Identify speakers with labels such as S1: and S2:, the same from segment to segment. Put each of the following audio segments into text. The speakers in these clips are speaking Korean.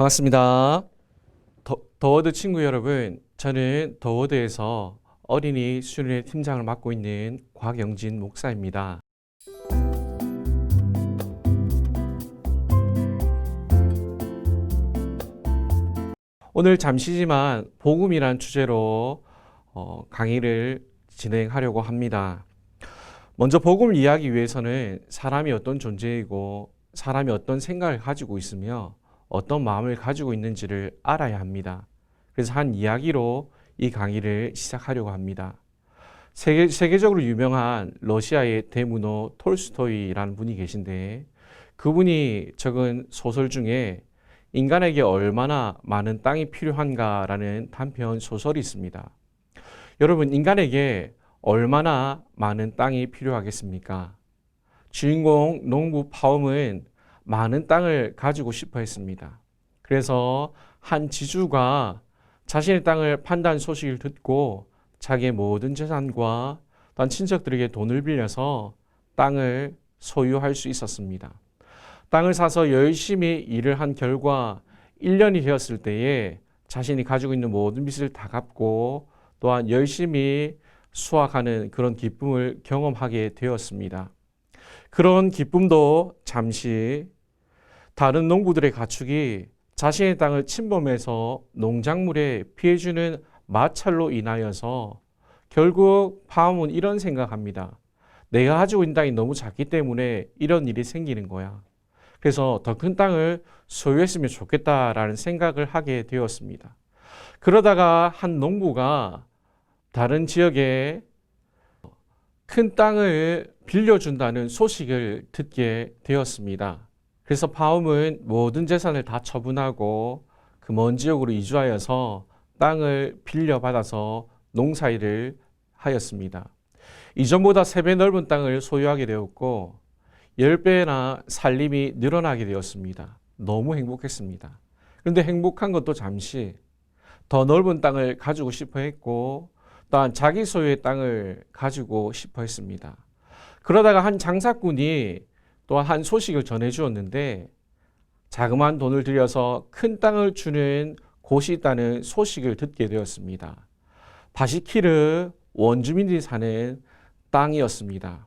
S1: 반갑습니다. 더, 더워드 친구 여러분, 저는 더워드에서 어린이 수련회 팀장을 맡고 있는 곽영진 목사입니다. 오늘 잠시지만 복음이란 주제로 어, 강의를 진행하려고 합니다. 먼저 복음을 이해하기 위해서는 사람이 어떤 존재이고 사람이 어떤 생각을 가지고 있으며 어떤 마음을 가지고 있는지를 알아야 합니다. 그래서 한 이야기로 이 강의를 시작하려고 합니다. 세계, 세계적으로 유명한 러시아의 대문호 톨스토이라는 분이 계신데 그분이 적은 소설 중에 인간에게 얼마나 많은 땅이 필요한가라는 단편 소설이 있습니다. 여러분, 인간에게 얼마나 많은 땅이 필요하겠습니까? 주인공 농부 파움은 많은 땅을 가지고 싶어 했습니다. 그래서 한 지주가 자신의 땅을 판단 소식을 듣고 자기의 모든 재산과 또한 친척들에게 돈을 빌려서 땅을 소유할 수 있었습니다. 땅을 사서 열심히 일을 한 결과 1년이 되었을 때에 자신이 가지고 있는 모든 빚을 다 갚고 또한 열심히 수확하는 그런 기쁨을 경험하게 되었습니다. 그런 기쁨도 잠시 다른 농부들의 가축이 자신의 땅을 침범해서 농작물에 피해주는 마찰로 인하여서 결국 파움은 이런 생각합니다. 내가 가지고 있는 땅이 너무 작기 때문에 이런 일이 생기는 거야. 그래서 더 큰 땅을 소유했으면 좋겠다라는 생각을 하게 되었습니다. 그러다가 한 농부가 다른 지역에 큰 땅을 빌려준다는 소식을 듣게 되었습니다. 그래서 파움은 모든 재산을 다 처분하고 그 먼 지역으로 이주하여서 땅을 빌려받아서 농사일을 하였습니다. 이전보다 세 배 넓은 땅을 소유하게 되었고 10배나 살림이 늘어나게 되었습니다. 너무 행복했습니다. 그런데 행복한 것도 잠시 더 넓은 땅을 가지고 싶어 했고 또한 자기 소유의 땅을 가지고 싶어 했습니다. 그러다가 한 장사꾼이 또한 한 소식을 전해 주었는데 자그마한 돈을 들여서 큰 땅을 주는 곳이 있다는 소식을 듣게 되었습니다. 바시키르 원주민들이 사는 땅이었습니다.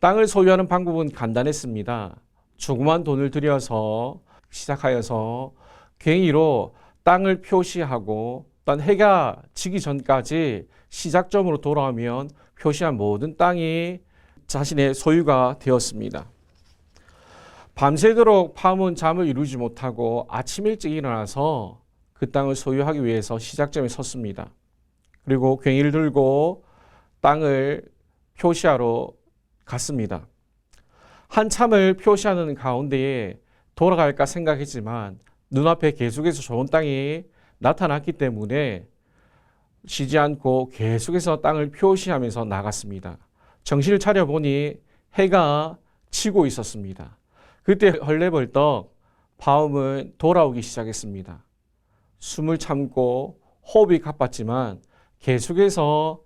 S1: 땅을 소유하는 방법은 간단했습니다. 조그만 돈을 들여서 시작하여서 괭이로 땅을 표시하고 또한 해가 지기 전까지 시작점으로 돌아오면 표시한 모든 땅이 자신의 소유가 되었습니다. 밤새도록 파문 잠을 이루지 못하고 아침 일찍 일어나서 그 땅을 소유하기 위해서 시작점에 섰습니다. 그리고 괭이를 들고 땅을 표시하러 갔습니다. 한참을 표시하는 가운데에 돌아갈까 생각했지만 눈앞에 계속해서 좋은 땅이 나타났기 때문에 쉬지 않고 계속해서 땅을 표시하면서 나갔습니다. 정신을 차려보니 해가 치고 있었습니다. 그때 헐레벌떡 바움은 돌아오기 시작했습니다. 숨을 참고 호흡이 가빴지만 계속해서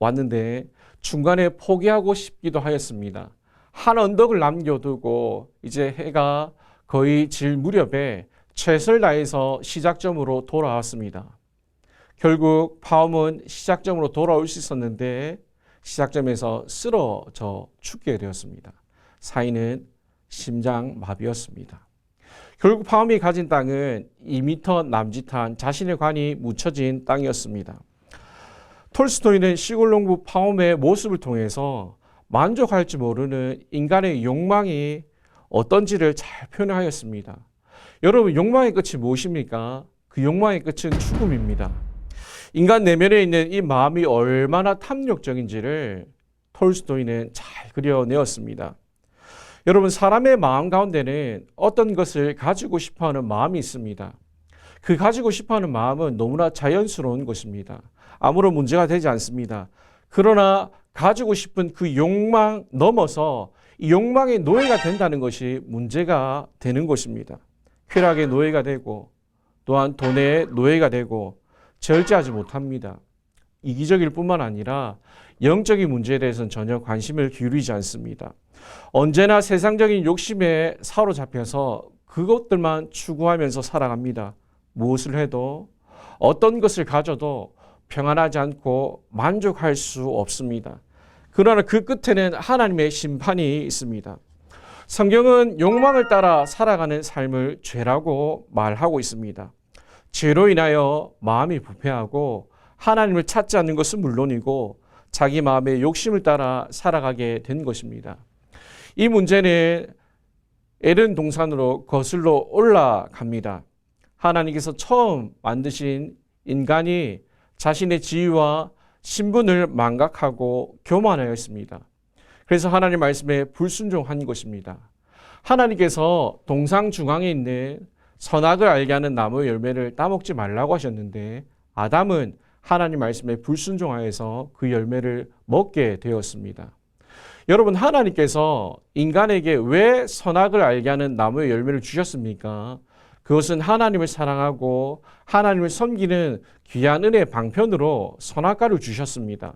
S1: 돌아왔는데 중간에 포기하고 싶기도 하였습니다. 한 언덕을 남겨두고 이제 해가 거의 질 무렵에 최선을 다해서 시작점으로 돌아왔습니다. 결국 파움은 시작점으로 돌아올 수 있었는데 시작점에서 쓰러져 죽게 되었습니다. 사인은 심장 마비였습니다. 결국 파움이 가진 땅은 2미터 남짓한 자신의 관이 묻혀진 땅이었습니다. 톨스토이는 시골 농부 파움의 모습을 통해서 만족할지 모르는 인간의 욕망이 어떤지를 잘 표현하였습니다. 여러분, 욕망의 끝이 무엇입니까? 그 욕망의 끝은 죽음입니다. 인간 내면에 있는 이 마음이 얼마나 탐욕적인지를 톨스토이는 잘 그려내었습니다. 여러분, 사람의 마음 가운데는 어떤 것을 가지고 싶어 하는 마음이 있습니다. 그 가지고 싶어 하는 마음은 너무나 자연스러운 것입니다. 아무런 문제가 되지 않습니다. 그러나 가지고 싶은 그 욕망 넘어서 이 욕망의 노예가 된다는 것이 문제가 되는 것입니다. 쾌락의 노예가 되고 또한 돈의 노예가 되고 절제하지 못합니다. 이기적일 뿐만 아니라 영적인 문제에 대해서는 전혀 관심을 기울이지 않습니다. 언제나 세상적인 욕심에 사로잡혀서 그것들만 추구하면서 살아갑니다. 무엇을 해도 어떤 것을 가져도 평안하지 않고 만족할 수 없습니다. 그러나 그 끝에는 하나님의 심판이 있습니다. 성경은 욕망을 따라 살아가는 삶을 죄라고 말하고 있습니다. 죄로 인하여 마음이 부패하고 하나님을 찾지 않는 것은 물론이고 자기 마음의 욕심을 따라 살아가게 된 것입니다. 이 문제는 에른 동산으로 거슬러 올라갑니다. 하나님께서 처음 만드신 인간이 자신의 지위와 신분을 망각하고 교만하였습니다. 그래서 하나님 말씀에 불순종한 것입니다. 하나님께서 동상 중앙에 있는 선악을 알게 하는 나무 열매를 따먹지 말라고 하셨는데 아담은 하나님 말씀에 불순종하여서 그 열매를 먹게 되었습니다. 여러분 하나님께서 인간에게 왜 선악을 알게 하는 나무의 열매를 주셨습니까? 그것은 하나님을 사랑하고 하나님을 섬기는 귀한 은혜의 방편으로 선악과를 주셨습니다.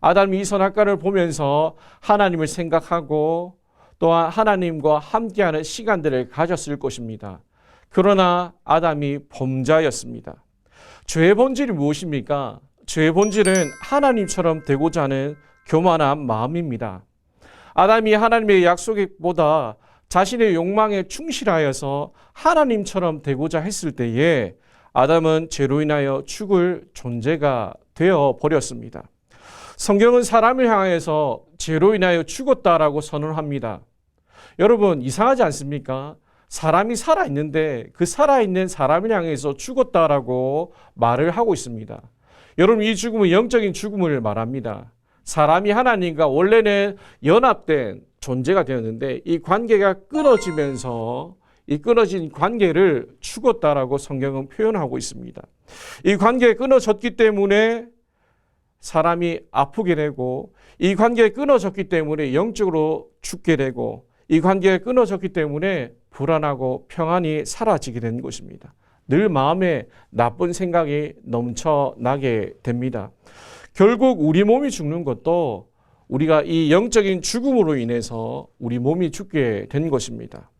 S1: 아담이 이 선악과를 보면서 하나님을 생각하고 또한 하나님과 함께하는 시간들을 가졌을 것입니다. 그러나 아담이 범자였습니다. 죄의 본질이 무엇입니까? 죄의 본질은 하나님처럼 되고자 하는 교만한 마음입니다. 아담이 하나님의 약속보다 자신의 욕망에 충실하여서 하나님처럼 되고자 했을 때에 아담은 죄로 인하여 죽을 존재가 되어 버렸습니다. 성경은 사람을 향해서 죄로 인하여 죽었다라고 선언합니다. 여러분 이상하지 않습니까? 사람이 살아 있는데 그 살아 있는 사람을 향해서 죽었다라고 말을 하고 있습니다. 여러분 이 죽음은 영적인 죽음을 말합니다. 사람이 하나님과 원래는 연합된 존재가 되었는데 이 관계가 끊어지면서 이 끊어진 관계를 죽었다라고 성경은 표현하고 있습니다. 이 관계가 끊어졌기 때문에 사람이 아프게 되고 이 관계가 끊어졌기 때문에 영적으로 죽게 되고 이 관계가 끊어졌기 때문에 불안하고 평안이 사라지게 된 것입니다. 늘 마음에 나쁜 생각이 넘쳐나게 됩니다. 결국 우리 몸이 죽는 것도 우리가 이 영적인 죽음으로 인해서 우리 몸이 죽게 된 것입니다.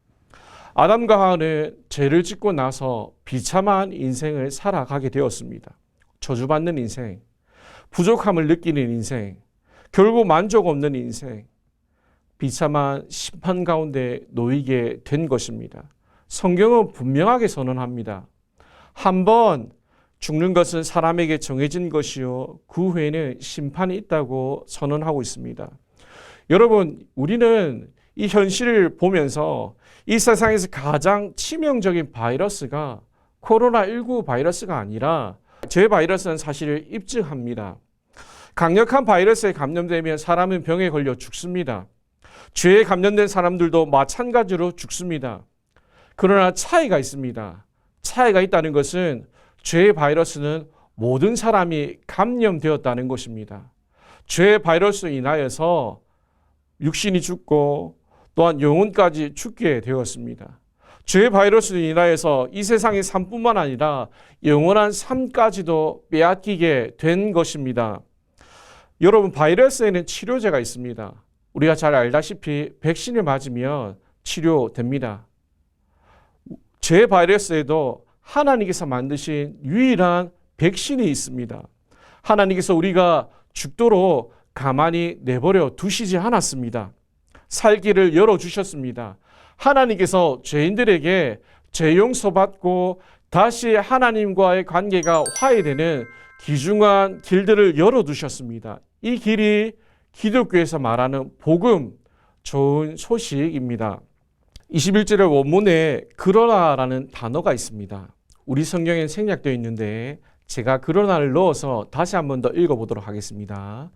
S1: 아담과 하와는 죄를 짓고 나서 비참한 인생을 살아가게 되었습니다. 저주받는 인생, 부족함을 느끼는 인생, 결국 만족 없는 인생, 비참한 심판 가운데 놓이게 된 것입니다. 성경은 분명하게 선언합니다. 한 번 죽는 것은 사람에게 정해진 것이요. 그 후에는 심판이 있다고 선언하고 있습니다. 여러분, 우리는 이 현실을 보면서 이 세상에서 가장 치명적인 바이러스가 코로나19 바이러스가 아니라 제 바이러스는 사실을 입증합니다. 강력한 바이러스에 감염되면 사람은 병에 걸려 죽습니다. 죄에 감염된 사람들도 마찬가지로 죽습니다. 그러나 차이가 있습니다. 차이가 있다는 것은 죄의 바이러스는 모든 사람이 감염되었다는 것입니다. 죄의 바이러스 인하여서 육신이 죽고 또한 영혼까지 죽게 되었습니다. 죄의 바이러스로 인하여서 이 세상의 삶뿐만 아니라 영원한 삶까지도 빼앗기게 된 것입니다. 여러분 바이러스에는 치료제가 있습니다. 우리가 잘 알다시피 백신을 맞으면 치료됩니다. 죄 바이러스에도 하나님께서 만드신 유일한 백신이 있습니다. 하나님께서 우리가 죽도록 가만히 내버려 두시지 않았습니다. 살기를 열어주셨습니다. 하나님께서 죄인들에게 죄 용서받고 다시 하나님과의 관계가 화해되는 귀중한 길들을 열어두셨습니다. 이 길이 기독교에서 말하는 복음, 좋은 소식입니다. 21절의 원문에 그러나라는 단어가 있습니다. 우리 성경에 생략되어 있는데 제가 그러나를 넣어서 다시 한 번 더 읽어보도록 하겠습니다.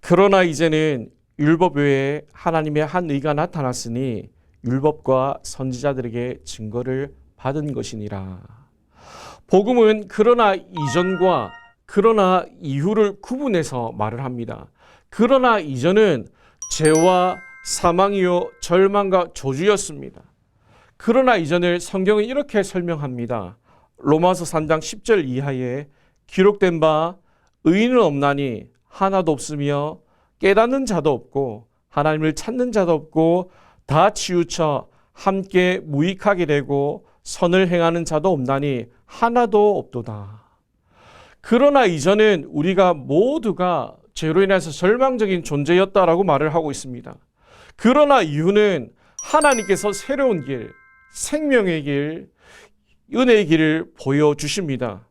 S1: 그러나 이제는 율법 외에 하나님의 한 의가 나타났으니 율법과 선지자들에게 증거를 받은 것이니라. 복음은 그러나 이전과 그러나 이후를 구분해서 말을 합니다. 그러나 이전은 죄와 사망이요 절망과 저주였습니다. 그러나 이전을 성경은 이렇게 설명합니다. 로마서 3장 10절 이하에 기록된 바 의인은 없나니 하나도 없으며 깨닫는 자도 없고 하나님을 찾는 자도 없고 다 치우쳐 함께 무익하게 되고 선을 행하는 자도 없나니 하나도 없도다. 그러나 이전엔 우리가 모두가 죄로 인해서 절망적인 존재였다라고 말을 하고 있습니다. 그러나 이유는 하나님께서 새로운 길, 생명의 길, 은혜의 길을 보여주십니다.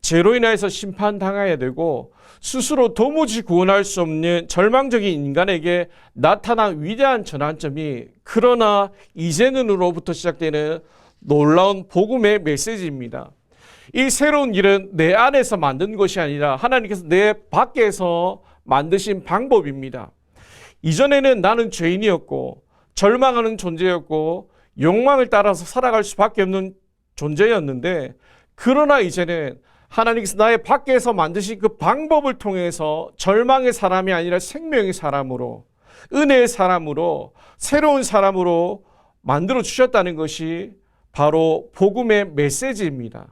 S1: 죄로 인해서 심판당해야 되고 스스로 도무지 구원할 수 없는 절망적인 인간에게 나타난 위대한 전환점이 그러나 이제는으로부터 시작되는 놀라운 복음의 메시지입니다. 이 새로운 길은 내 안에서 만든 것이 아니라 하나님께서 내 밖에서 만드신 방법입니다. 이전에는 나는 죄인이었고 절망하는 존재였고 욕망을 따라서 살아갈 수밖에 없는 존재였는데 그러나 이제는 하나님께서 나의 밖에서 만드신 그 방법을 통해서 절망의 사람이 아니라 생명의 사람으로 은혜의 사람으로 새로운 사람으로 만들어 주셨다는 것이 바로 복음의 메시지입니다.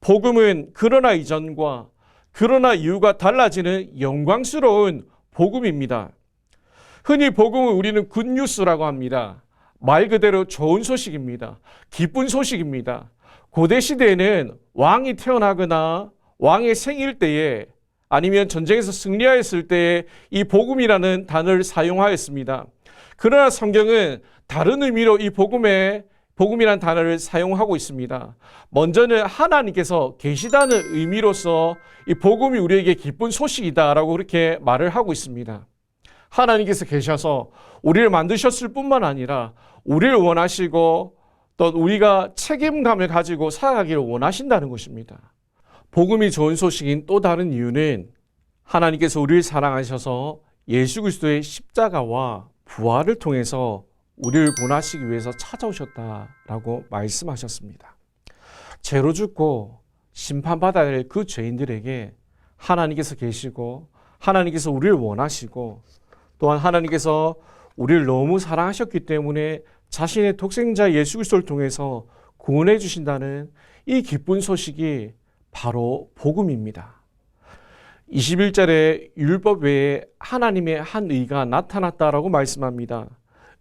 S1: 복음은 그러나 이전과 그러나 이유가 달라지는 영광스러운 복음입니다. 흔히 복음을 우리는 굿뉴스라고 합니다. 말 그대로 좋은 소식입니다. 기쁜 소식입니다. 고대 시대에는 왕이 태어나거나 왕의 생일 때에 아니면 전쟁에서 승리하였을 때에 이 복음이라는 단어를 사용하였습니다. 그러나 성경은 다른 의미로 이 복음에 복음이라는 단어를 사용하고 있습니다. 먼저는 하나님께서 계시다는 의미로서 이 복음이 우리에게 기쁜 소식이다라고 그렇게 말을 하고 있습니다. 하나님께서 계셔서 우리를 만드셨을 뿐만 아니라 우리를 원하시고 또 우리가 책임감을 가지고 살아가기를 원하신다는 것입니다. 복음이 좋은 소식인 또 다른 이유는 하나님께서 우리를 사랑하셔서 예수 그리스도의 십자가와 부활을 통해서 우리를 구원하시기 위해서 찾아오셨다라고 말씀하셨습니다. 죄로 죽고 심판받아야 할 그 죄인들에게 하나님께서 계시고 하나님께서 우리를 원하시고 또한 하나님께서 우리를 너무 사랑하셨기 때문에 자신의 독생자 예수 그리스도를 통해서 구원해 주신다는 이 기쁜 소식이 바로 복음입니다. 21절에 율법 외에 하나님의 한 의가 나타났다라고 말씀합니다.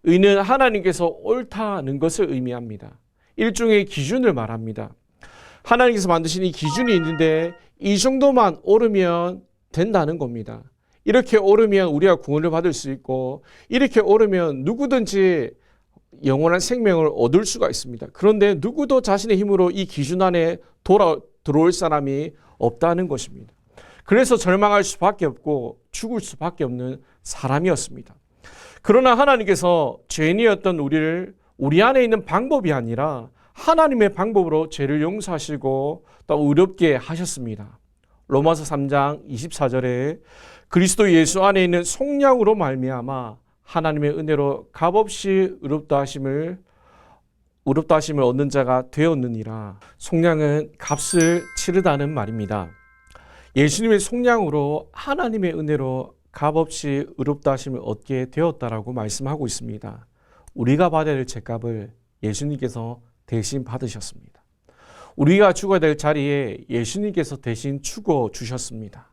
S1: 의는 하나님께서 옳다는 것을 의미합니다. 일종의 기준을 말합니다. 하나님께서 만드신 이 기준이 있는데 이 정도만 오르면 된다는 겁니다. 이렇게 오르면 우리가 구원을 받을 수 있고 이렇게 오르면 누구든지 영원한 생명을 얻을 수가 있습니다. 그런데 누구도 자신의 힘으로 이 기준 안에 돌아 들어올 사람이 없다는 것입니다. 그래서 절망할 수밖에 없고 죽을 수밖에 없는 사람이었습니다. 그러나 하나님께서 죄인이었던 우리를 우리 안에 있는 방법이 아니라 하나님의 방법으로 죄를 용서하시고 또 의롭게 하셨습니다. 로마서 3장 24절에 그리스도 예수 안에 있는 속량으로 말미암아 하나님의 은혜로 값없이 의롭다 하심을 의롭다 하심을 얻는 자가 되었느니라. 속량은 값을 치르다는 말입니다. 예수님의 속량으로 하나님의 은혜로 값없이 의롭다 하심을 얻게 되었다라고 말씀하고 있습니다. 우리가 받아야 될 죄값을 예수님께서 대신 받으셨습니다. 우리가 죽어야 될 자리에 예수님께서 대신 죽어 주셨습니다.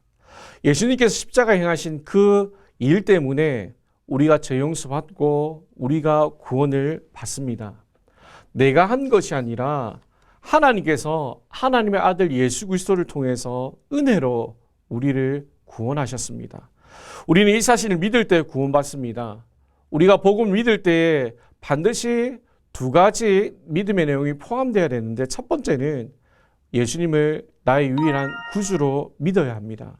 S1: 예수님께서 십자가 행하신 그 일 때문에 우리가 죄 용서 받고 우리가 구원을 받습니다. 내가 한 것이 아니라 하나님께서 하나님의 아들 예수 그리스도를 통해서 은혜로 우리를 구원하셨습니다. 우리는 이 사실을 믿을 때 구원받습니다. 우리가 복음 믿을 때 반드시 두 가지 믿음의 내용이 포함되어야 되는데 첫 번째는 예수님을 나의 유일한 구주로 믿어야 합니다.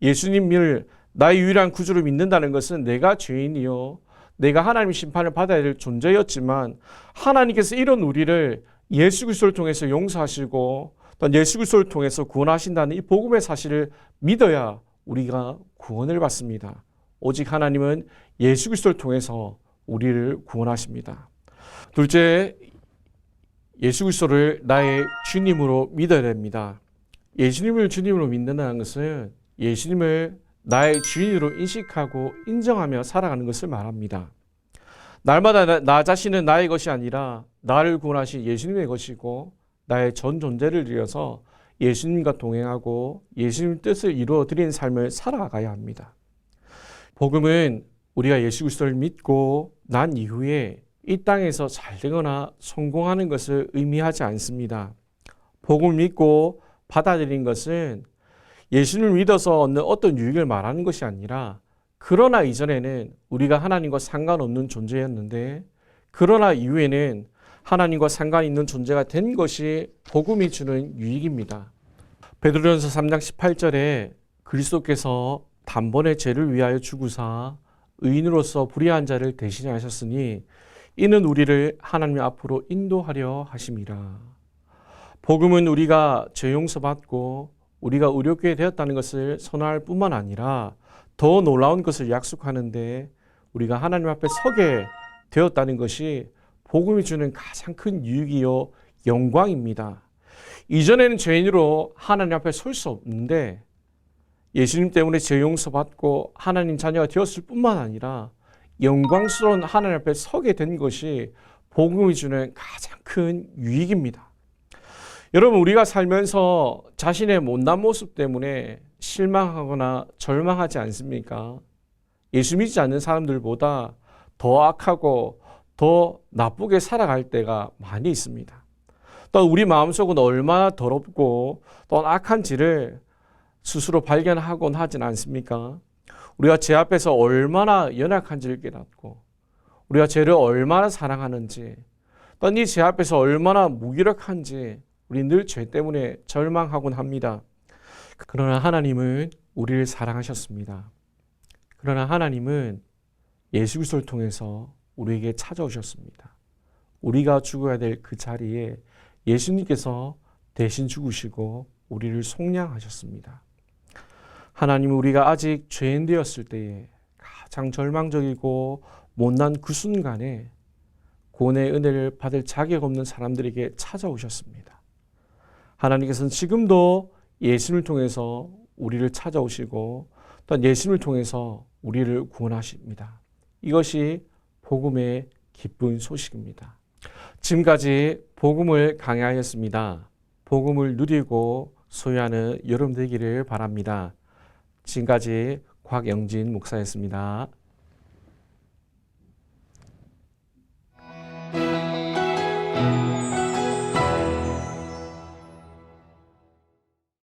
S1: 예수님을 나의 유일한 구주로 믿는다는 것은 내가 죄인이요. 내가 하나님의 심판을 받아야 될 존재였지만 하나님께서 이런 우리를 예수 그리스도를 통해서 용서하시고 또 예수 그리스도를 통해서 구원하신다는 이 복음의 사실을 믿어야 우리가 구원을 받습니다. 오직 하나님은 예수 그리스도를 통해서 우리를 구원하십니다. 둘째, 예수 그리스도를 나의 주님으로 믿어야 됩니다. 예수님을 주님으로 믿는다는 것은 예수님을 나의 주인으로 인식하고 인정하며 살아가는 것을 말합니다. 날마다 나, 나 자신은 나의 것이 아니라 나를 구원하신 예수님의 것이고 나의 전 존재를 들여서 예수님과 동행하고 예수님 뜻을 이루어 드리는 삶을 살아가야 합니다. 복음은 우리가 예수 그리스도를 믿고 난 이후에 이 땅에서 잘 되거나 성공하는 것을 의미하지 않습니다. 복음을 믿고 받아들인 것은 예수를 믿어서 얻는 어떤 유익을 말하는 것이 아니라 그러나 이전에는 우리가 하나님과 상관없는 존재였는데 그러나 이후에는 하나님과 상관 있는 존재가 된 것이 복음이 주는 유익입니다. 베드로전서 3장 18절에 그리스도께서 단번에 죄를 위하여 죽으사 의인으로서 불의한 자를 대신하셨으니 이는 우리를 하나님 앞으로 인도하려 하심이라. 복음은 우리가 죄 용서받고 우리가 의롭게 되었다는 것을 선언할 뿐만 아니라 더 놀라운 것을 약속하는데 우리가 하나님 앞에 서게 되었다는 것이 복음이 주는 가장 큰 유익이요 영광입니다. 이전에는 죄인으로 하나님 앞에 설 수 없는데 예수님 때문에 죄 용서받고 하나님 자녀가 되었을 뿐만 아니라 영광스러운 하나님 앞에 서게 된 것이 복음이 주는 가장 큰 유익입니다. 여러분 우리가 살면서 자신의 못난 모습 때문에 실망하거나 절망하지 않습니까? 예수 믿지 않는 사람들보다 더 악하고 더 나쁘게 살아갈 때가 많이 있습니다. 또 우리 마음속은 얼마나 더럽고 또 악한지를 스스로 발견하곤 하진 않습니까? 우리가 죄 앞에서 얼마나 연약한지를 깨닫고 우리가 죄를 얼마나 사랑하는지 또 이 죄 앞에서 얼마나 무기력한지 우리 늘 죄 때문에 절망하곤 합니다. 그러나 하나님은 우리를 사랑하셨습니다. 그러나 하나님은 예수 그리스도를 통해서 우리에게 찾아오셨습니다. 우리가 죽어야 될 그 자리에 예수님께서 대신 죽으시고 우리를 속량하셨습니다. 하나님은 우리가 아직 죄인 되었을 때에 가장 절망적이고 못난 그 순간에 구원의 은혜를 받을 자격 없는 사람들에게 찾아오셨습니다. 하나님께서는 지금도 예수를 통해서 우리를 찾아오시고 또 예수를 통해서 우리를 구원하십니다. 이것이 복음의 기쁜 소식입니다. 지금까지 복음을 강해하였습니다. 복음을 누리고 소유하는 여러분 되기를 바랍니다. 지금까지 곽영진 목사였습니다.